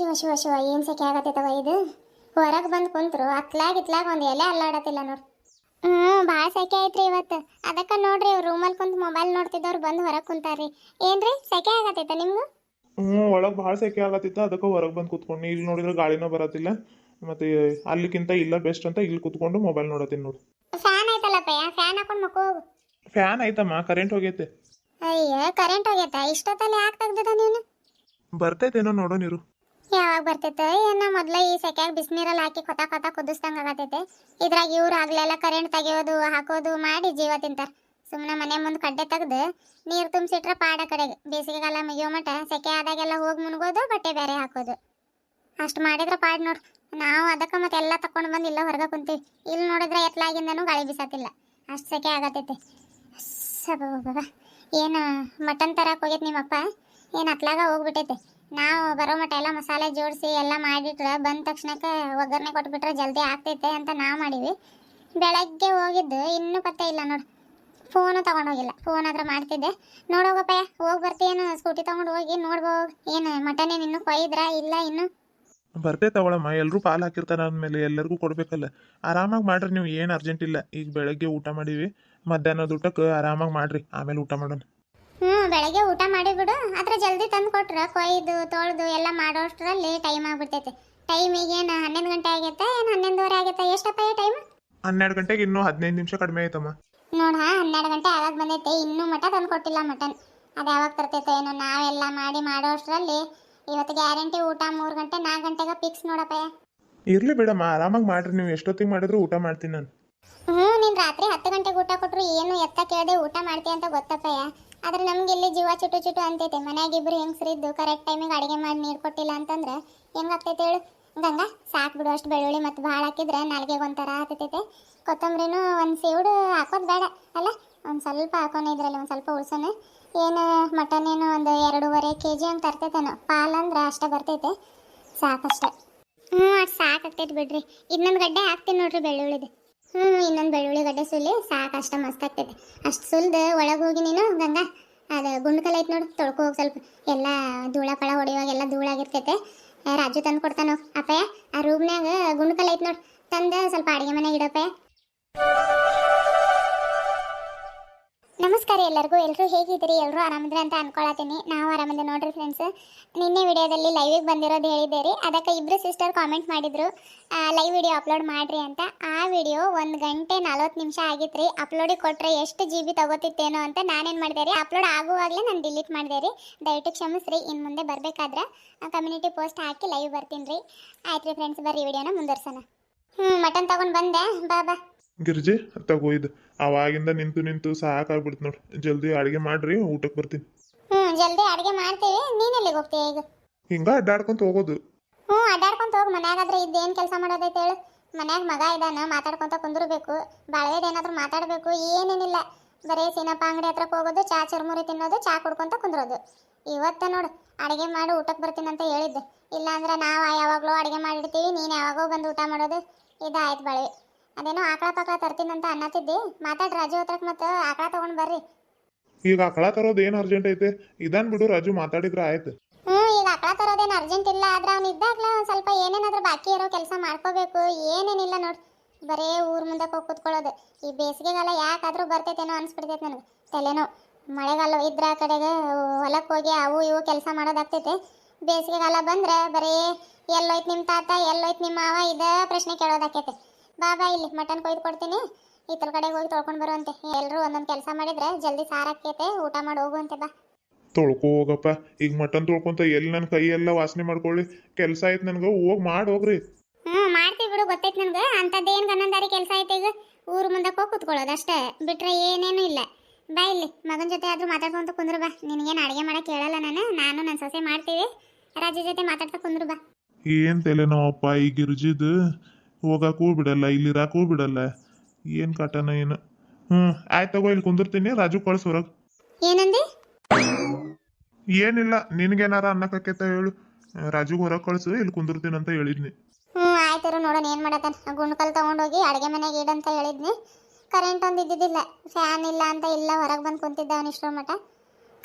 ಶಿವ ಶಿವ ಶಿವ ಏನು ಸೆಕೆ ಆಗತ್ತೈತವ ಇದು? ಹೊರಗೆ ಬಂದು ಕುಂತ್ರು ಅತ್ಲಾಗ ಇತ್ಲಾಗ ಒಂದು ಎಲೆ ಅಲ್ಲಾಡತ್ತಿಲ್ಲ ನೋಡ್ರಿ ಹ್ಞೂ ಭಾಳ ಸೆಕೆ ಐತ್ರಿ ಇವತ್ತು. ಅದಕ್ಕೆ ನೋಡ್ರಿ ರೂಮಲ್ಲಿ ಕುಂತು ಮೊಬೈಲ್ ನೋಡ್ತಿದ್ದವ್ರು ಬಂದು ಹೊರಗೆ ಕುಂತಾರ್ರಿ. ಏನ್ರಿ ಸೆಕೆ ಆಗತ್ತೈತ ನಿಮ್ಗೆ? ಹ್ಞೂ ಒಳಗೆ ಭಾಳ ಸೆಕೆ ಆಗತ್ತಿತ್ತು ಅದಕ್ಕೆ ಹೊರಗೆ ಬಂದು ಕೂತ್ಕೊಂಡು ಇಲ್ಲಿ ನೋಡಿದ್ರೆ ಗಾಳಿನೂ ಬರತ್ತಿಲ್ಲ. ಮತ್ತೆ ಅಲ್ಲಿಕ್ಕಿಂತ ಇಲ್ಲ ಬೆಸ್ಟ್ ಅಂತ ಇಲ್ಲಿ ಕುತ್ಕೊಂಡು ಮೊಬೈಲ್ ನೋಡತ್ತೀನಿ ನೋಡಿ. ಫ್ಯಾನ್ ಐತಲ್ಲಪ್ಪಯ್ಯ ಫ್ಯಾನ್ ಹಾಕೊಂಡು ಮಕ್ಕ ಹೋಗು ಫ್ಯಾನ್ ಐತಮ್ಮ ಕರೆಂಟ್ ಹೋಗೈತೆ. ಅಯ್ಯ ಕರೆಂಟ್ ಹೋಗೈತೆ? ಇಷ್ಟೊತ್ತಲ್ಲಿ ಯಾಕೆ ತೆಗ್ದಿದ ನೀನು? ಬರ್ತೈತೇನೋ ನೋಡೋ ನೀರು. ಯಾವಾಗ ಬರ್ತೈತೆ ಏನ ಮೊದ್ಲ ಈ ಸೆಕ್ಯಾಗ ಬಿಸಿನೀರಲ್ಲಿ ಹಾಕಿ ಕೊತ ಕೊತ ಕುದಿಸ್ದಂಗ ಆಗತೈತೆ ಇದ್ರಾಗ ಇವ್ರು ಆಗ್ಲೆಲ್ಲ ಕರೆಂಟ್ ತೆಗಿಯೋದು, ಹಾಕೋದು ಮಾಡಿ ಜೀವ ತಿಂತಾರೆ. ಸುಮ್ಮನೆ ಮನೆ ಮುಂದೆ ಕಡ್ಡೆ ತೆಗ್ದು ನೀರು ತುಂಬಿಸಿಟ್ರೆ ಪಾಡ ಕಡೆಗೆ. ಬೇಸಿಗೆಗಾಲ ಮುಗಿಯೋ ಮಟ ಸೆಕೆ ಆದಾಗೆಲ್ಲ ಹೋಗಿ ಮುನ್ಗೋದು ಬಟ್ಟೆ ಬೇರೆ ಹಾಕೋದು. ಅಷ್ಟು ಮಾಡಿದ್ರೆ ಪಾಡ್ ನೋಡ್ರಿ ನಾವು ಅದಕ್ಕೆ ಮತ್ತೆ ಎಲ್ಲ ತಕೊಂಡು ಬಂದು ಇಲ್ಲ ಹೊರಗೆ ಕುಂತೀವಿ. ಇಲ್ಲಿ ನೋಡಿದ್ರೆ ಎತ್ಲಾಗಿಂದನೂ ಗಾಳಿ ಬಿಸಾತಿಲ್ಲ ಅಷ್ಟು ಸೆಕೆ ಆಗತೈತೆ ಸಬ ಏನು ಮಟನ್ ತರಕ್ಕೆ ಹೋಗೈತೆ ನಿಮ್ಮಪ್ಪ. ಏನು ಅತ್ಲಾಗ ಹೋಗ್ಬಿಟ್ಟೈತೆ. ನಾವು ಬರೋ ಮಟ್ಟ ಎಲ್ಲ ಮಸಾಲೆ ಜೋಡಿಸಿ ಎಲ್ಲ ಮಾಡಿಟ್ರೆ ಬಂದ ತಕ್ಷಣಕ್ಕೆ ಒಗ್ಗರಣೆ ಕೊಟ್ಬಿಟ್ರೆ ಜಲ್ದಿ ಆಗ್ತೈತೆ ಅಂತ ನಾವು ಮಾಡೀವಿ ಬೆಳಗ್ಗೆ ಹೋಗಿದ್ದು ಇನ್ನೂ ಪತ್ತೆ ಇಲ್ಲ ನೋಡು. ಫೋನು ತೊಗೊಂಡೋಗಿಲ್ಲ ಫೋನ್ ಹತ್ರ ಮಾಡ್ತಿದ್ದೆ. ನೋಡೋಗಪ್ಪ ಹೋಗಿ ಬರ್ತೀಯೇನು? ಸ್ಕೂಟಿ ತಗೊಂಡು ಹೋಗಿ ನೋಡ್ಬೋ. ಏನು ಮಟನ್ ಏನು ಇನ್ನೂ ಕೊಯ್ದ್ರಾ? ಇಲ್ಲ ಇನ್ನು? ಬರ್ತೇ ತಗೊಳಮ್ಮ. ಎಲ್ಲರೂ ಪಾಲು ಹಾಕಿರ್ತಾರೆ ಅಂದಮೇಲೆ ಎಲ್ಲರಿಗೂ ಕೊಡಬೇಕಲ್ಲ. ಆರಾಮಾಗಿ ಮಾಡ್ರಿ ನೀವು. ಏನು ಅರ್ಜೆಂಟ್ ಇಲ್ಲ. ಈಗ ಬೆಳಗ್ಗೆ ಊಟ ಮಾಡೀವಿ ಮಧ್ಯಾಹ್ನದ ಊಟಕ್ಕೆ ಆರಾಮಾಗಿ ಮಾಡ್ರಿ. ಆಮೇಲೆ ಊಟ ಮಾಡೋಣ. ಹ್ಞೂ ಬೆಳಗ್ಗೆ ಊಟ ಮಾಡಿಬಿಡು ಆದ್ರೆ ಜಲ್ದಿ ತಂದು ಕೊಟ್ರೆ. ಕೊಯ್ದು ತೊಳೆದು ಎಲ್ಲ ಮಾಡೋಷ್ಟರಲ್ಲಿ ಟೈಮ್ ಆಗ್ಬಿಡ್ತೈತೆ. ಟೈಮ್ ಈಗೇನು ಹನ್ನೊಂದು ಗಂಟೆ ಆಗೈತೆ? ಏನು ಹನ್ನೊಂದುವರೆ ಆಗೈತೆ? ಎಷ್ಟಪ್ಪ ಟೈಮ್ ಹನ್ನೆರಡು ಗಂಟೆಗೆ ಇನ್ನೂ ಹದಿನೈದು ನಿಮಿಷ ಕಡಿಮೆ ಆಯ್ತಮ್ಮ. ನೋಡ ಹನ್ನೆರಡು ಗಂಟೆ ಆಗಾಗ ಬಂದೈತೆ. ಇನ್ನೂ ಮಟ ತಂದು ಕೊಟ್ಟಿಲ್ಲ ಮಟನ್ ಅದು ಯಾವಾಗ ತರ್ತೈತೆ ಏನೋ ನಾವೆಲ್ಲ ಮಾಡಿ ಮಾಡೋಷ್ಟರಲ್ಲಿ ಇವತ್ತು ಗ್ಯಾರಂಟಿ ಊಟ ಮೂರು ಗಂಟೆ ನಾಲ್ಕು ಗಂಟೆಗೆ ಫಿಕ್ಸ್ ನೋಡಪ್ಪ. ಇರಲಿ ಬೇಡಮ್ಮ ಆರಾಮಾಗಿ ಮಾಡ್ರಿ. ನೀವು ಎಷ್ಟೊತ್ತಿಗೆ ಮಾಡಿದ್ರು ಊಟ ಮಾಡ್ತೀನಿ ನಾನು. ಹ್ಞೂ ನೀನು ರಾತ್ರಿ ಹತ್ತು ಗಂಟೆಗೆ ಊಟ ಕೊಟ್ಟರು ಏನು ಎತ್ತ ಕೇಳದೆ ಊಟ ಮಾಡ್ತೀಯ ಅಂತ ಗೊತ್ತಪ್ಪಯ್ಯ. ಆದ್ರೆ ನಮ್ಗೆ ಇಲ್ಲಿ ಜೀವ ಚುಟು ಚುಟು ಅಂತೈತೆ. ಮನ್ಯಾಗ ಇಬ್ರು ಹೆಂಗಸ್ರಿದ್ದು ಕರೆಕ್ಟ್ ಟೈಮಿಗೆ ಅಡುಗೆ ಮಾಡಿ ನೀರು ಕೊಟ್ಟಿಲ್ಲ ಅಂತಂದ್ರೆ ಹೆಂಗಾಗ್ತೈತೆ ಹೇಳು? ಗಂಗಾ, ಸಾಕು ಬಿಡು ಅಷ್ಟು ಬೆಳ್ಳುಳ್ಳಿ ಮತ್ತು ಭಾಳ ಹಾಕಿದ್ರೆ ನಾಲ್ಗೆಗೆ ಒಂಥರ ಆಗ್ತೈತೆ ಕೊತ್ತಂಬರಿನೂ ಒಂದು ಸೀಡು ಹಾಕೋದು ಬೇಡ, ಅಲ್ಲ? ಒಂದು ಸ್ವಲ್ಪ ಹಾಕೋಣ ಇದರಲ್ಲಿ, ಒಂದು ಸ್ವಲ್ಪ ಉಳ್ಸೋಣ ಏನು ಮಟನ್ ಏನು ಒಂದು ಎರಡೂವರೆ ಕೆ ಜಿ ಹಂಗೆ ತರ್ತೈತೇನೋ. ಪಾಲಂದ್ರೆ ಅಷ್ಟೇ ಬರ್ತೈತೆ. ಸಾಕಷ್ಟೆ. ಹ್ಞೂ ಅಷ್ಟು ಸಾಕಾಗ್ತೈತೆ ಬಿಡ್ರಿ. ಇನ್ನೊಂದು ಗಡ್ಡೆ ಹಾಕ್ತೀನಿ ನೋಡ್ರಿ ಬೆಳ್ಳುಳ್ಳಿದು. ಹ್ಞೂ ಇನ್ನೊಂದು ಬೆಳ್ಳುಳ್ಳಿ ಗಡ್ಡೆ ಸುಲಿ ಸಾಕು, ಅಷ್ಟ ಮಸ್ತ್ ಆಗ್ತೈತೆ. ಅಷ್ಟು ಸುಲ್ದು ಒಳಗೆ ಹೋಗಿ ನೀನು ಗಂಗಾ, ಅದು ಗುಂಡ್ಕಲ್ ಐತೆ ನೋಡು, ತೊಳ್ಕೊ ಹೋಗಿ ಸ್ವಲ್ಪ. ಎಲ್ಲ ಧೂಳ ಪಳ ಹೊಡಿಯುವಾಗೆಲ್ಲ ಧೂಳಾಗಿರ್ತೈತೆ ರಾಜು ತಂದು ಕೊಡ್ತಾನೋ ಅಪ್ಪಯ್ಯ. ಆ ರೂಮ್ನ್ಯಾಗ ಗುಂಡ್ಕಲ್ ಐತೆ ನೋಡಿ, ತಂದು ಸ್ವಲ್ಪ ಅಡುಗೆ ಮನೆಗೆ ಇಡಪ್ಪಯ್ಯ. ನಮಸ್ಕಾರ ಎಲ್ಲರಿಗೂ. ಎಲ್ಲರೂ ಹೇಗಿದ್ದೀರಿ? ಎಲ್ಲರೂ ಆರಾಮಿದ್ರೆ ಅಂತ ಅನ್ಕೊಳತೀನಿ ನಾವು ಆರಾಮಿದ್ದೆ ನೋಡ್ರಿ ಫ್ರೆಂಡ್ಸ್ ನಿನ್ನೆ ವಿಡಿಯೋದಲ್ಲಿ ಲೈವಿಗೆ ಬಂದಿರೋದು ಹೇಳಿದ್ದೀರಿ. ಅದಕ್ಕೆ ಇಬ್ಬರು ಸಿಸ್ಟರ್ ಕಾಮೆಂಟ್ ಮಾಡಿದ್ರು. ಲೈವ್ ವಿಡಿಯೋ ಅಪ್ಲೋಡ್ ಮಾಡ್ರಿ ಅಂತ. ಆ ವಿಡಿಯೋ ಒಂದು ಗಂಟೆ ನಲ್ವತ್ತು ನಿಮಿಷ ಆಗಿತ್ತು ರೀ ಅಪ್ಲೋಡಿಗೆ ಕೊಟ್ಟರೆ ಎಷ್ಟು ಜಿ ಬಿ ತಗೋತಿತ್ತೇನೋ ಅಂತ ನಾನೇನು ಮಾಡಿದೆ ರೀ ಅಪ್ಲೋಡ್ ಆಗುವಾಗಲೇ ನಾನು ಡಿಲೀಟ್ ಮಾಡಿದೆ ರೀ ದಯವಿಟ್ಟು ಕ್ಷಮಿಸ್ರಿ. ಇನ್ನು ಮುಂದೆ ಬರಬೇಕಾದ್ರೆ ಕಮ್ಯುನಿಟಿ ಪೋಸ್ಟ್ ಹಾಕಿ ಲೈವ್ ಬರ್ತೀನಿ ರೀ. ಆಯ್ತು ರೀ ಫ್ರೆಂಡ್ಸ್ ಬರ್ರಿ ವಿಡಿಯೋನ ಮುಂದುವರ್ಸೋಣ. ಹ್ಞೂ ಮಟನ್ ತೊಗೊಂಡು ಬಂದೆ. ಬಾ ಬಾ. ಗಿರ್ಜಿ ತಗೋ ಇದು. ಅವಾಗಿಂದ ನಿಂತು ನಿಂತು ಸಾಕಾಗ್ಬಿಡ್ತು ನೋಡಿ. ಜಲ್ದಿ ಅಡುಗೆ ಮಾಡ್ರಿ ಊಟಕ್ಕೆ ಬರ್ತೀನಿ. ಹ್ಞೂ ಜಲ್ದಿ ಅಡುಗೆ ಮಾಡ್ತೀವಿ. ನೀನು ಎಲ್ಲಿಗೆ ಹೋಗ್ತೀಯ ಈಗ? ಹಿಂಗ ಅಡ್ಡಾಡ್ಕೊಂತ ಹೋಗೋದು. ಹ್ಞೂ ಅಡ್ಡಾಡ್ಕೊಂತ ಹೋಗಿ. ಮನ್ಯಾಗಾದ್ರೆ ಇದೇನು ಕೆಲಸ ಮಾಡೋದೈತೆ ಹೇಳು. ಮನ್ಯಾಗ ಮಗ ಇದ್ದಾನ ಮಾತಾಡ್ಕೊಂತ ಕುಂದಿರ್ಬೇಕು. ಬಾಳ್ವೇದೇನಾದ್ರೂ ಮಾತಾಡಬೇಕು ಏನೇನಿಲ್ಲ. ಬರೀ ಸೀನಪ್ಪ ಅಂಗಡಿ ಹತ್ರಕ್ಕೆ ಹೋಗೋದು ಚಾ ಚುರುಮುರಿ ತಿನ್ನೋದು ಚಾ ಕುಡ್ಕೊಂತ ಕುಂದ್ರೋದು. ಇವತ್ತ ನೋಡು ಅಡುಗೆ ಮಾಡಿ ಊಟಕ್ಕೆ ಬರ್ತೀನಿ ಅಂತ ಹೇಳಿದ್ದೆ. ಇಲ್ಲಾಂದ್ರೆ ನಾವು ಯಾವಾಗಲೂ ಅಡುಗೆ ಮಾಡಿರ್ತೀವಿ ನೀನು ಯಾವಾಗೋ ಬಂದು ಊಟ ಮಾಡೋದು. ಇದಾಯ್ತು ಬಳಿ ಅದೇನೋ ಆಕಳ ಪಕಳ ತರ್ತೀನಿ ಅಂತ ಅನ್ನತ್ತಿದ್ದಿ. ಮಾತಾಡ್ ರಾಜು ಹತ್ರಕ್ಕೆ ಮತ್ತೆ ಆಕಳ ತಗೊಂಡ್ ಬರ್ರಿ. ಈಗ ಆಕಳ ತರೋದು ಏನ್ ಅರ್ಜೆಂಟ್ ಐತೆ? ಇದನ್ ಬಿಡು ರಾಜು ಮಾತಾಡಿದ್ರೆ ಆಯ್ತು. ಹ್ಞೂ ಈಗ ಆಕಳ ತರೋದೇನು ಅರ್ಜೆಂಟ್ ಇಲ್ಲ. ಆದ್ರೆ ಅವ್ನ ಇದ್ದಾಗ್ಲ ಒಂದು ಸ್ವಲ್ಪ ಏನೇನಾದ್ರೂ ಬಾಕಿ ಇರೋ ಕೆಲಸ ಮಾಡ್ಕೋಬೇಕು. ಏನೇನಿಲ್ಲ ನೋಡಿ. ಬರೇ ಊರ್ ಮುಂದೆ ಹೋಗಿ ಕೂತ್ಕೊಳ್ಳೋದು. ಈ ಬೇಸಿಗೆಗಾಲ ಯಾಕಾದ್ರೂ ಬರ್ತೈತೇನೋ ಅನ್ಸ್ಬಿಡ್ತೈತೆ ನನಗೆ. ತಲೆನೋ ಮಳೆಗಾಲ ಇದ್ರ ಆ ಕಡೆಗೆ ಹೊಲಕ್ಕೆ ಹೋಗಿ ಅವು ಇವು ಕೆಲಸ ಮಾಡೋದಾಗ್ತೈತೆ. ಬೇಸಿಗೆಗಾಲ ಬಂದ್ರೆ ಬರೀ ಎಲ್ಲೋಯ್ತು ನಿಮ್ಮ ತಾತ ಎಲ್ಲೋಯ್ತು ನಿಮ್ಮ ಮಾವ ಇದ ಪ್ರಶ್ನೆ ಕೇಳೋದಾಕೈತೆ ಬಾ ಬಾ ಇಲ್ಲಿ ಮಟನ್ ಕೊಯ್ದು ಕೊಡ್ತೀನಿ. ಈತರ ಕಡೆ ಹೋಗಿ ತೊಳ್ಕೊಂಡು ಬರುವಂತೆ. ಎಲ್ಲರೂ ಒಂದೊಂದು ಕೆಲಸ ಮಾಡಿದ್ರೆ ಜಲ್ದಿ ಸಾರಾಕೈತೆ ಊಟ ಮಾಡಿ ಹೋಗುವಂತೆ ಬಾ. ತೊಳ್ಕೊ ಹೋಗಪ್ಪ. ಈಗ ಮಟನ್ ತೊಳ್ಕೊಂತ ಎಲ್ಲಿ ನನ್ನ ಕೈ ಎಲ್ಲ ವಾಸನೆ ಮಾಡ್ಕೊಳ್ಳಿ. ಕೆಲಸ ಆಯ್ತು ನನಗೆ ಹೋಗಿ ಮಾಡಿ ಹೋಗ್ರಿ. ಹ್ಞೂ ಮಾಡ್ತೀವಿ ಬಿಡು ಗೊತ್ತೈತೆ ನನಗೆ. ಅಂಥದ್ದೇನು ಗನ್ನಂದಾರಿ ಕೆಲಸ ಐತೆ ಈಗ? ಊರು ಮುಂದಕ್ಕೆ ಹೋಗಿ ಕೂತ್ಕೊಳ್ಳೋದು ಅಷ್ಟೇ. ಬಿಟ್ರೆ ಏನೇನು ಇಲ್ಲ. ಬಾ ಇಲ್ಲಿ ಮಗನ ಜೊತೆ ಆದರೂ ಮಾತಾಡ್ಕೊಂತ ಕುಂದ್ರು ಬಾ. ನಿನಗೇನು ಅಡುಗೆ ಮಾಡಕ್ಕೆ ಹೇಳಲ್ಲ ನಾನು ನಾನು ನನ್ನ ಸೊಸೆ ಮಾಡ್ತೀವಿ. ರಾಜ ಜೊತೆ ಮಾತಾಡ್ತಾ ಕುಂದ್ರು ಬಾ. ಏನ್ ತಲೆನೋವಪ್ಪ ಈ ಗಿರ್ಜಿದ್? ಹೋಗಕ್ಕೂ ಬಿಡಲ್ಲ ಇಲ್ಲಿ ಇರಾಕೂ ಬಿಡಲ್ಲ ಏನ್ ಕಟನ ಏನು. ಹ್ಮ್ ಆಯ್ತು ತಗೋ ಇಲ್ಲಿ ಕುಂದಿರ್ತೀನಿ. ರಾಜು ಕಳ್ಸ ಹೊರಗ್. ಏನಂದಿ? ಏನಿಲ್ಲ ನಿನ್ಗೇನಾರ ಅನ್ನಕಕ್ಕೈತ ಹೇಳು. ರಾಜು ಹೊರಗ್ ಕಳ್ಸು ಇಲ್ಲಿ ಕುಂದಿರ್ತೀನಿ ಅಂತ ಹೇಳಿದ್ನಿ. ಹ್ಮ್ ಆಯ್ತು ನೋಡೋಣ ಏನು ಮಾಡತ್ತಾನ ಗುಂಡ್ಕಲ್ ತಗೊಂಡೋಗಿ ಅಡಿಗೆ ಮನೆಗೆ ಇಡಂತ ಹೇಳಿದ್ನಿ. ಕರೆಂಟ್ ಒಂದು ಇದ್ದಿದ್ದಿಲ್ಲ. ಫ್ಯಾನ್ ಇಲ್ಲ ಅಂತ ಇಲ್ಲ ಹೊರಗೆ ಬಂದು ಕುಂತಿದ್ದ ಅವನು ಇಷ್ಟರ ಮಟ.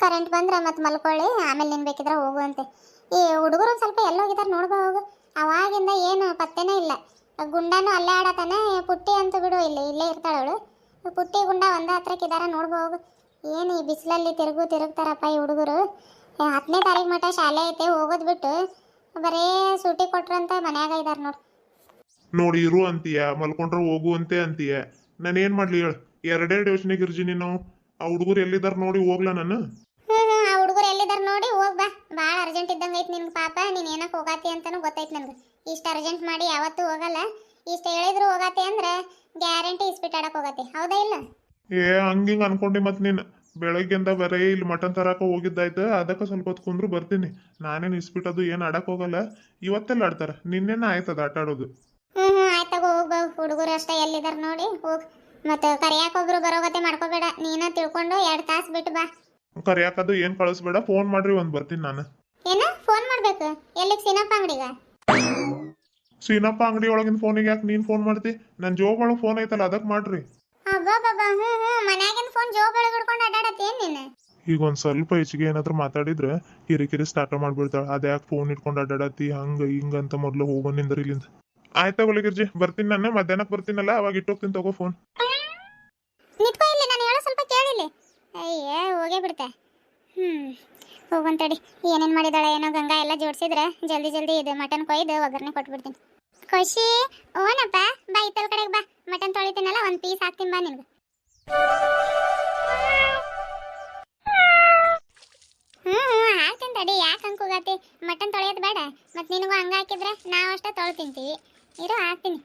ಕರೆಂಟ್ ಬಂದ್ರೆ ಮತ್ತೆ ಮಲ್ಕೊಳ್ಳಿ ಆಮೇಲೆ ನಿನ್ ಬೇಕಿದ್ರೆ ಹೋಗುವಂತೆ ಈ ಹುಡುಗರು ಸ್ವಲ್ಪ ಎಲ್ಲ ನೋಡ್ಬೋ ನೋಡ್ಬಾ ಹೋಗು. ಅವಾಗಿಂದ ಏನು ಪತ್ತೆನೇ ಇಲ್ಲ. ಗುಂಡನು ಅಲ್ಲೇ ಆಡತಾನೆ ಪುಟ್ಟಿ ಅಂತ ಬಿಡು ಇಲ್ಲಿ ಇಲ್ಲೇ ಇರ್ತಾಳೆ ಅವಳು. ಪುಟ್ಟಿ ಗುಂಡ ಒಂದ ಹತ್ರಕ್ಕಿದಾರ ನೋಡ್ಬೋದು ಏನು ಈ ಬಿಸಿಲಲ್ಲಿ ತಿರುಗು ತಿರುಗ್ತಾರಪ್ಪ ಈ ಹುಡುಗರು? ಹತ್ತನೇ ತಾರೀಕು ಮಟ್ಟ ಶಾಲೆ ಐತೆ ಹೋಗೋದು ಬಿಟ್ಟು. ಬರೇ ಸೂಟಿ ಕೊಟ್ರಂತ ಮನ್ಯಾಗ ಇದಾರೆ ನೋಡಿ. ನೋಡಿ ಇರು ಅಂತೀಯ ಮಲ್ಕೊಂಡ್ರೆ ಹೋಗು ಅಂತೆ ಅಂತೀಯ. ನಾನು ಏನು ಮಾಡ್ಲಿ ಹೇಳು? ಎರಡೆರಡು ಯೋಚನೆಗೆ ಇರ್ಜಿನಿ ನಾವು ಆ ಹುಡುಗರು ಎಲ್ಲಿದಾರ ನೋಡಿ ಹೋಗ್ಲಾ ನಾನು? ಹ್ಞೂ ಹ್ಞೂ ಆ ಹುಡುಗರು ಎಲ್ಲಿದಾರ ನೋಡಿ ಹೋಗ್ ಬಾ. ಭಾಳ ಅರ್ಜೆಂಟ್ ಇದ್ದಂಗೆ ಐತಿ ನಿನ್ಗೆ ಪಾಪ ನೀನು ಏನಕ್ಕೆ ಹೋಗಾತಿ ಅಂತಲೂ ಗೊತ್ತೈತೆ ನನಗೆ. ಇಷ್ಟು ಅರ್ಜೆಂಟ್ ಮಾಡಿ ಯಾವತ್ತೂ ಹೋಗಲ್ಲ. ಇಷ್ಟು ಹೇಳಿದ್ರು ಹೋಗತ್ತೆ ಅಂದ್ರೆ ಗ್ಯಾರಂಟಿ ಇಸ್ಪಿಟ್ ಆಡಕ್ಕೆ ಹೋಗತ್ತೆ. ಹೌದಾ ಇಲ್ಲ? ಏ ಹಂಗಿಂಗ್ ಅನ್ಕೊಂಡಿ ಮತ್ತೆ ನೀನು. ಬೆಳಗ್ಗೆಯಿಂದ ಬರೀ ಇಲ್ಲಿ ಮಟನ್ ತರಕ ಹೋಗಿದ್ದಾಯ್ತು. ಅದಕ್ಕೆ ಸ್ವಲ್ಪ ಹೊತ್ತು ಕುಂದ್ರು ಬರ್ತೀನಿ. ನಾನೇನು ಇಸ್ಬಿಟ್ಟದು ಏನು ಆಡಕ್ ಹೋಗಲ್ಲ. ಇವತ್ತೆಲ್ಲ ಆಡ್ತಾರ. ನಿನ್ನೆನ ಆಯ್ತದ ಆಟ ಆಡೋದು. ಹ್ಞೂ ಹ್ಞೂ ಆಯ್ತಾಗ ಹೋಗ್ ಹುಡುಗರು ಅಷ್ಟೇ ಎಲ್ಲಿದಾರ ನೋಡಿ ಹೋಗ್. ಮತ್ತು ಕರಿಯಾಕ ಒಬ್ರು ಬರೋಗತ್ತೆ ಮಾಡ್ಕೋಬೇಡ. ನೀನ ತಿಳ್ಕೊಂಡು ಎರಡು ತಾಸು ಬಿಟ್ಟು ಬಾ. ಕರಿಯಾಕದು ಏನು ಕಳಿಸ್ಬೇಡ. ಫೋನ್ ಮಾಡ್ರಿ ಒಂದು ಬರ್ತೀನಿ ನಾನು. ಏನ? ಫೋನ್ ಮಾಡ್ಬೇಕು. ಎಲ್ಲಿಗೆ? ಸಿನಪ್ಪ ಅಂಗಡಿಗ? ಸೀನಪ್ಪ ಅಂಗಡಿ ಒಳಗಿನ ಫೋನಿಗೆ ಯಾಕೆ ನೀನ್ ಫೋನ್ ಮಾಡ್ತಿ? ನನ್ನ ಜೋಬ್ ಒಳಗೆ ಫೋನ್ ಐತಲ್ಲ ಅದಕ್ಕೆ ಮಾಡ್ರಿ. ಈಗ ಒಂದ್ ಸ್ವಲ್ಪ ಹೆಚ್ಚಿಗೆ ಏನಾದ್ರು ಮಾತಾಡಿದ್ರೆ ಕಿರಿಕಿರಿ ಸ್ಟಾರ್ಟ್ ಮಾಡ್ಬಿಡ್ತಾಳೆ. ಅದ್ಯಾಕೆ ಫೋನ್ ಇಟ್ಕೊಂಡು ಅಡ್ಡಾಡತ್ತಿ? ಹಂಗ ಹಿಂಗ ಅಂತ ಮೊದ್ಲು ಹೋಗೋ ನಿಂದ್ರ ಇಲ್ಲಿಂದ. ಆಯ್ತಾ ಒಳಗಿರ್ಜಿ ಬರ್ತೀನಿ ನಾನು. ಮಧ್ಯಾಹ್ನಕ್ಕೆ ಬರ್ತೀನಲ್ಲ ಅವಾಗ ಇಟ್ಟೋಗ್ತೀನಿ ತಗೋ ಫೋನ್ ನಿತ್ಕೋ ಇಲ್ಲಿ ನಾನು ಹೇಳೋ ಸ್ವಲ್ಪ ಕೇಳಿಲ್ಲ. ಅಯ್ಯ ಹೋಗೇ ಬಿಡ್ತೆ. ಹ್ಞೂ ತಡಿ ಏನೇನು ಮಾಡಿದಾಳೆ ಏನೋ ಗಂಗಾ ಎಲ್ಲ ಜೋಡಿಸಿದ್ರೆ ಜಲ್ದಿ ಜಲ್ದಿ ಇದು ಮಟನ್ ಕೊಯ್ದು ಒಗ್ಗರಣೆ ಕೊಟ್ಬಿಡ್ತೀನಿ. ಖುಷಿ. ಓನಪ್ಪ, ಬಾ ಇತ್ತಲ್ ಕಡೆಗೆ ಬಾ. ಮಟನ್ ತೊಳಿತೀನಲ್ಲ, ಒಂದು ಪೀಸ್ ಹಾಕ್ತೀನಿ ಬಾ ನಿನ್ಗೆ. ಹ್ಞೂ ಹ್ಞೂ ಹಾಕ್ತೀನಿ ತಡಿ. ಯಾಕೆ ಹಂಗೆ ಮಟನ್ ತೊಳೆಯೋದು ಬೇಡ. ಮತ್ತು ನಿನಗೂ ಹಂಗೆ ಹಾಕಿದ್ರೆ ನಾವು ಅಷ್ಟೇ ತೊಳೆ ಇರೋ, ಹಾಕ್ತೀನಿ.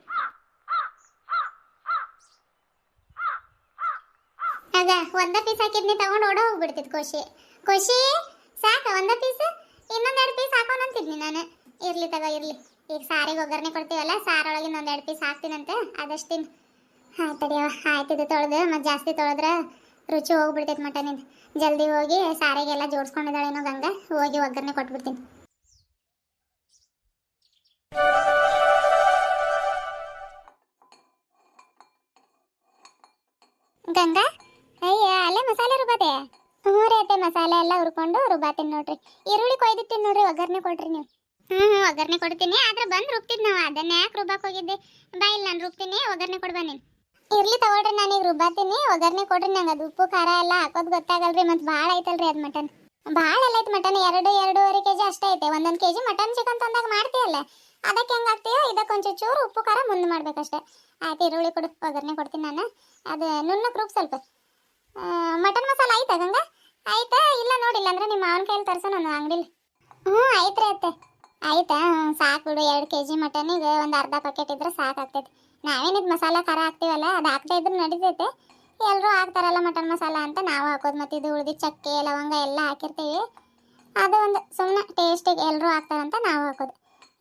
ಅದ, ಒಂದ ಪೀಸ್ ಹಾಕಿದ್ನಿ, ತಗೊಂಡು ಓಡೋ ಹೋಗ್ಬಿಡ್ತಿದ್ ಖುಷಿ. ಖುಷಿ. ಸಾಕ ಒಂದು ಪೀಸ್ ಇನ್ನೊಂದೆರಡು ಪೀಸ್ ಹಾಕೋಣಂತಿದ್ನಿ ನಾನು. ಇರ್ಲಿ ತಗೋ, ಇರ್ಲಿ. ಈಗ ಸಾರಿಗೆ ಒಗ್ಗರಣೆ ಕೊಡ್ತೀವಲ್ಲ, ಸಾರೊಳಗೆ ಒಂದೆರಡು ಪೀಸ್ ಹಾಕ್ತೀನಂತೆ ಅದಷ್ಟಿನ ತಿನ್ ಆಯ್ತು ತಡಿಯವ ತೊಳೆದು, ಮತ್ತು ಜಾಸ್ತಿ ತೊಳೆದ್ರೆ ರುಚಿ ಹೋಗ್ಬಿಡ್ತೈತೆ ಮಟನಿಂದ ಜಲ್ದಿ ಹೋಗಿ ಸಾರಿಗೆಲ್ಲ ಜೋಡಿಸ್ಕೊಂಡಿದ್ದಾಳೇನೋ ಗಂಗಾ, ಹೋಗಿ ಒಗ್ಗರಣೆ ಕೊಟ್ಬಿಡ್ತೀನಿ. ಗಂಗಾ, ಅಯ್ಯ, ಅಲ್ಲೇ ಮಸಾಲೆ ರುಬ್ಬಾತೆ ಹ್ಞೂ ರೀ ಮಸಾಲೆ ಎಲ್ಲ ಹುರ್ಕೊಂಡು ರುಬ್ಬಾತೀನಿ ನೋಡ್ರಿ. ಈರುಳ್ಳಿ ಕೊಯ್ದಿಟ್ಟಿನಿ ನೋಡ್ರಿ, ಒಗ್ಗರಣೆ ಕೊಡ್ರಿ ನೀವು. ಹ್ಞೂ ಹ್ಞೂ ಒಗ್ಗರಣೆ ಕೊಡ್ತೀನಿ. ಆದ್ರೆ ಬಂದು ರುಬ್ತಿದ್ ನಾವು, ಅದನ್ನ ಯಾಕೆ ರುಬ್ಬಾಕ್ ಹೋಗಿದ್ದೆ? ಬಾ ಇಲ್ಲ ನಾನು ರುಬ್ತೀನಿ, ಒಗ್ಗರಣೆ ಕೊಡ್ಬಾ ನೀನು. ಇರ್ಲಿ ತಗೊಳ್ರಿ, ನಾನು ಈಗ ರುಬ್ಬಾತೀನಿ ಒಗ್ಗರಣೆ ಕೊಡ್ರಿ, ನಂಗೆ ಅದು ಉಪ್ಪು, ಖಾರ ಎಲ್ಲ ಹಾಕೋದು ಗೊತ್ತಾಗಲ್ರಿ, ಮತ್ತೆ ಭಾಳ ಐತಲ್ರಿ ಅದು ಮಟನ್. ಭಾಳ ಎಲ್ಲ ಐತೆ ಮಟನ್, ಎರಡು, ಎರಡೂವರೆ ಕೆ ಜಿ ಅಷ್ಟೇ ಐತೆ. ಒಂದೊಂದು ಕೆ ಜಿ ಮಟನ್ ಚಿಕನ್ ತಂದಾಗ ಮಾಡ್ತೀಯಲ್ಲ? ಅದಕ್ಕೆ ಹೆಂಗೆ ಹಾಕ್ತೀಯೋ ಇದಕ್ಕೆ ಒಂಚೂರು ಚೂರು ಉಪ್ಪು, ಖಾರ ಮುಂದೆ ಮಾಡ್ಬೇಕಷ್ಟೇ. ಆಯ್ತು, ಈರುಳ್ಳಿ ಕೊಡು, ಒಗ್ಗರಣೆ ಕೊಡ್ತೀನಿ ನಾನು. ಅದು ನುಣ್ಣಕ್ಕೆ ರುಬ್ ಸ್ವಲ್ಪ. ಮಟನ್ ಮಸಾಲ ಆಯ್ತಾ ಗಂಗ? ಆಯ್ತಾ? ಇಲ್ಲ ನೋಡಿಲ್ಲ, ಅಂದ್ರೆ ನಿಮ್ಮ ಮಾವನ ಕೈಯಲ್ಲಿ ತರ್ಸೋ ನಾನು ಅಂಗಡಿಲಿ. ಹ್ಞೂ, ಆಯ್ತ್ರಿ ಅತ್ತೆ. ಆಯ್ತಾ? ಸಾಕು ಬಿಡು, ಎರಡು ಕೆ ಜಿ ಮಟನಿಗೆ ಒಂದು ಅರ್ಧ ಪ್ಯಾಕೆಟ್ ಇದ್ರೆ ಸಾಕಾಗ್ತೈತಿ. ನಾವೇನಿದು ಮಸಾಲ ಖಾರ ಹಾಕ್ತೀವಲ್ಲ, ಅದು ಹಾಕ್ತಾ ಇದ್ರೆ ನಡೀತೈತೆ. ಎಲ್ಲರೂ ಹಾಕ್ತಾರಲ್ಲ ಮಟನ್ ಮಸಾಲ ಅಂತ, ನಾವು ಹಾಕೋದು ಮತ್ತು ಇದು ಉಳಿದು ಚಕ್ಕೆ, ಲವಂಗ ಎಲ್ಲ ಹಾಕಿರ್ತೀವಿ. ಅದು ಒಂದು ಸುಮ್ಮನೆ ಟೇಸ್ಟಿಗೆ ಎಲ್ಲರೂ ಹಾಕ್ತಾರಂತ ನಾವು ಹಾಕೋದು.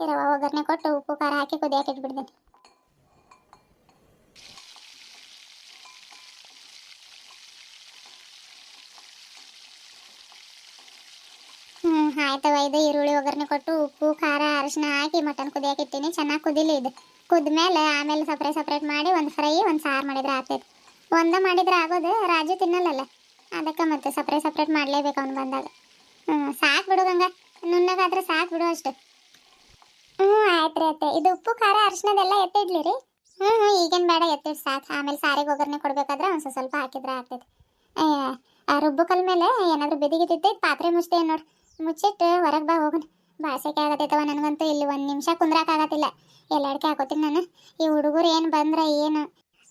ಇರೋ ಒಗ್ಗರಣೆ ಕೊಟ್ಟು ಉಪ್ಪು, ಖಾರ ಹಾಕಿ ಕುದಿಯಕ್ಕೆ ಆಯ್ತವ ಇದು ಈರುಳ್ಳಿ ಒಗ್ಗರಣೆ ಕೊಟ್ಟು ಉಪ್ಪು, ಖಾರ ಅರಿಶಿನ ಹಾಕಿ ಮಟನ್ ಕುದಿಯಕ್ಕೆ ಚೆನ್ನಾಗಿ ಕುದಿಲಿ ಇದು. ಕುದ್ಮೇಲೆ ಆಮೇಲೆ ಸಪ್ರೇಟ್ ಸಪ್ರೇಟ್ ಮಾಡಿ ಒಂದು ಫ್ರೈ ಒಂದು ಸಾರು ಮಾಡಿದ್ರೆ ಆಗ್ತೈತೆ. ಒಂದ ಮಾಡಿದ್ರೆ ಆಗೋದು, ರಾಜು ತಿನ್ನಲ್ಲಲ್ಲ. ಅದಕ್ಕೆ ಮತ್ತೆ ಸಪ್ರೇಟ್ ಸಪ್ರೇಟ್ ಮಾಡಲೇಬೇಕು ಅವ್ನು ಬಂದಾಗ. ಹ್ಞೂ ಸಾಕು ಬಿಡು ಗಂಗ. ನುಣ್ಣಗಾದ್ರೆ ಸಾಕು ಬಿಡು ಅಷ್ಟು. ಹ್ಞೂ ಆಯ್ತು ರೀ ಅತ್ತೆ. ಇದು ಉಪ್ಪು, ಖಾರ ಅರಿಶಿನದೆಲ್ಲ ಎತ್ತಿಡ್ಲಿ ರೀ? ಹ್ಞೂ ಹ್ಞೂ ಈಗೇನು ಬೇಡ, ಎತ್ತಿಡ್ ಸಾಕು. ಆಮೇಲೆ ಸಾರಿಗೆ ಒಗ್ಗರಣೆ ಕೊಡಬೇಕಾದ್ರೆ ಒಂದು ಸ್ವಲ್ಪ ಹಾಕಿದ್ರೆ ಆಗ್ತೈತೆ. ಆ ರುಬ್ಬು ಕಲ್ ಮೇಲೆ ಏನಾದರೂ ಬೆದಿಗಿತ್ತೈತೆ ಪಾತ್ರೆ ಮುಚ್ತೇವೆ ನೋಡಿ. ಮುಚ್ಚಿಟ್ಟು ಹೊರಗೆ ಬಾ ಹೋಗೋಣ ಬಾಸಕ್ಕೆ ಆಗತ್ತೈತವ ನನಗಂತೂ ಇಲ್ಲಿ ಒಂದು ನಿಮಿಷ ಕುಂದ್ರಾಕಾಗತ್ತಿಲ್ಲ ಎಲ್ಲಾಡ್ಕೆ ಹಾಕೋತೀನಿ ನಾನು. ಈ ಹುಡುಗರು ಏನು ಬಂದ್ರೆ ಏನು?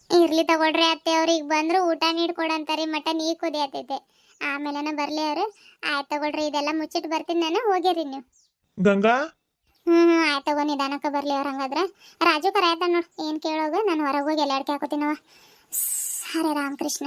ಇರ್ಲಿ ತಗೊಳ್ರಿ ಅತ್ತೆ ಅವ್ರಿಗೆ ಬಂದ್ರು ಊಟ ನೀಡಿ ಕೊಡಂತಾರೆ ಮಟ್ಟ ನೀ ಕುದಿ ಆತೈತೆ ಆಮೇಲೆನ ಬರ್ಲಿ ಅವರು. ಆಯ್ತು ತಗೊಳ್ರಿ ಇದೆಲ್ಲ ಮುಚ್ಚಿಟ್ಟು ಬರ್ತೀನಿ ನಾನು ಹೋಗಿರಿ ನೀವು. ಗಂಗಾ? ಹ್ಞೂ ಹ್ಞೂ ಆಯ್ತು ತಗೋ ನಿಧಾನಕ್ಕೆ ಬರ್ಲಿ ಅವ್ರು ಹಂಗಾದ್ರೆ. ರಾಜು ಕರಾಯ್ತ ನೋಡು ಏನು ಕೇಳೋಗ? ನಾನು ಹೊರಗೆ ಹೋಗಿ ಎಲ್ಲಾಡ್ಕೆ ಹಾಕೋತೀನವ ಹರೇ ರಾಮಕೃಷ್ಣ.